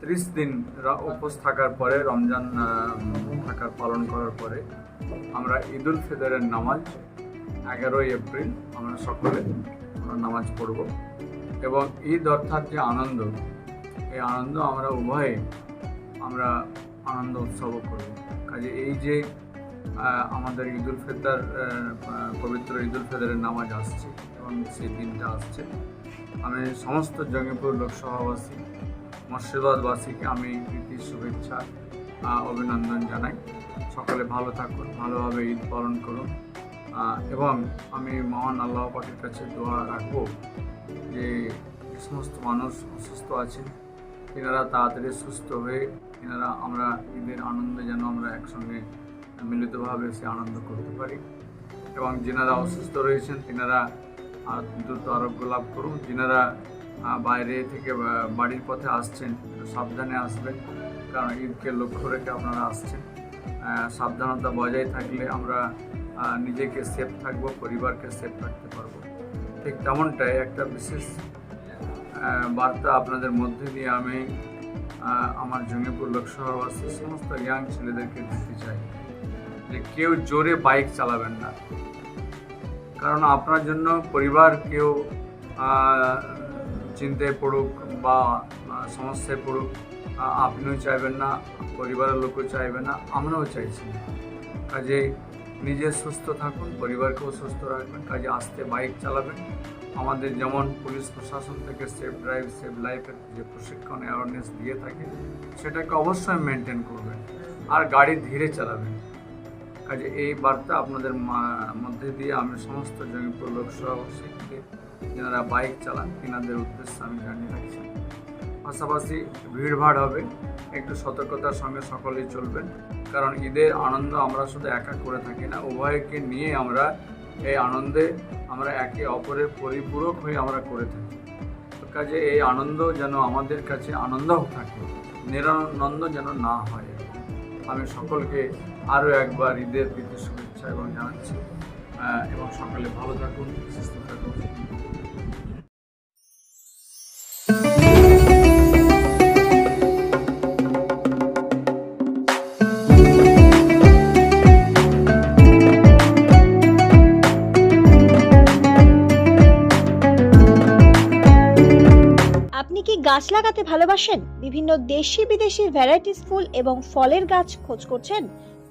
ত্রিশ দিন উপোস থাকার পরে, রমজান থাকার, পালন করার পরে আমরা ঈদ উল ফিতরের নামাজ এগারোই এপ্রিল আমরা সকলে নামাজ পড়ব। এবং ঈদ অর্থাৎ যে আনন্দ, এই আনন্দ আমরা উভয়ে আমরা আনন্দ উৎসবও করব। কাজে এই যে আমাদের ঈদ উল ফিতর পবিত্র ঈদ উল ফিতরের নামাজ আসছে এবং সেই দিনটা আসছে, আমি সমস্ত জঙ্গিপুর লোকসভাবাসী মুর্শিদাবাদবাসীকে আমি প্রীতি, শুভেচ্ছা অভিনন্দন জানাই। সকলে ভালো থাকুন, ভালোভাবে ঈদ পালন করুন। এবং আমি মহান আল্লাহ পাকের কাছে দোয়া রাখব যে সমস্ত মানুষ অসুস্থ আছেন তিনারা তাড়াতাড়ি সুস্থ হয়ে এনারা আমরা ঈদের আনন্দে যেন আমরা একসঙ্গে মিলিতভাবে সে আনন্দ করতে পারি। এবং যিনারা অসুস্থ রয়েছেন তিনারা দ্রুত আরোগ্য লাভ করুন। যিনারা বাইরে থেকে বাড়ির পথে আসছেন সাবধানে আসবেন, কারণ ঈদকে লক্ষ্য রেখে আপনারা আসছেন। সাবধানতা বজায় থাকলে আমরা নিজেকে সেফ থাকব, পরিবারকে সেফ রাখতে পারব। ঠিক তেমনটাই একটা বিশেষ বার্তা আপনাদের মধ্যে দিয়ে আমি আমার জঙ্গিপুর লোকসভাবাসী, সমস্ত ইয়াং ছেলেদেরকে দিতে চাই যে কেউ জোরে বাইক চালাবেন না। কারণ আপনার জন্য পরিবার কেউ চিন্তায় পড়ুক বা সমস্যায় পড়ুক আপনিও চাইবেন না, পরিবারের লোকও চাইবে না, আমরাও চাইছি। কাজে নিজে সুস্থ থাকুন, পরিবারকেও সুস্থ রাখবেন, কাজে আস্তে বাইক চালাবেন। আমাদের যেমন পুলিশ প্রশাসন থেকে সেফ ড্রাইভ, সেফ লাইফের যে প্রশিক্ষণ অ্যাওয়ারনেস দিয়ে থাকে, সেটাকে অবশ্যই মেনটেন করবেন। আর গাড়ি ধীরে চালাবেন। কাজে এই বার্তা আপনাদের মধ্যে দিয়ে আমি সমস্ত জঙ্গিপুর লোকসভাবাসীকে যারা বাইক চালান তিনাদের উদ্দেশ্যে আমি জানিয়ে রাখছি। পাশাপাশি ভিড়ভাড় হবে, একটু সতর্কতার সঙ্গে সকলেই চলবেন, কারণ ঈদের আনন্দ আমরা শুধু একা করে থাকি না, উভয়কে নিয়ে আমরা এই আনন্দে আমরা একে অপরের পরিপূরক হয়ে আমরা করে থাকি। কাজে এই আনন্দ যেন আমাদের কাছে আনন্দ থাকে, নিরানন্দ যেন না হয়। আমি সকলকে আরও একবার ঈদের প্রীতি শুভেচ্ছা এবং জানাচ্ছি। এবং সকলে ভালো থাকুন, সুস্থ থাকুন। কি গাছ লাগাতে ভালোবাসেন? বিভিন্ন দেশি বিদেশি ভ্যারাইটিস ফুল এবং ফলের গাছ খোঁজ করছেন?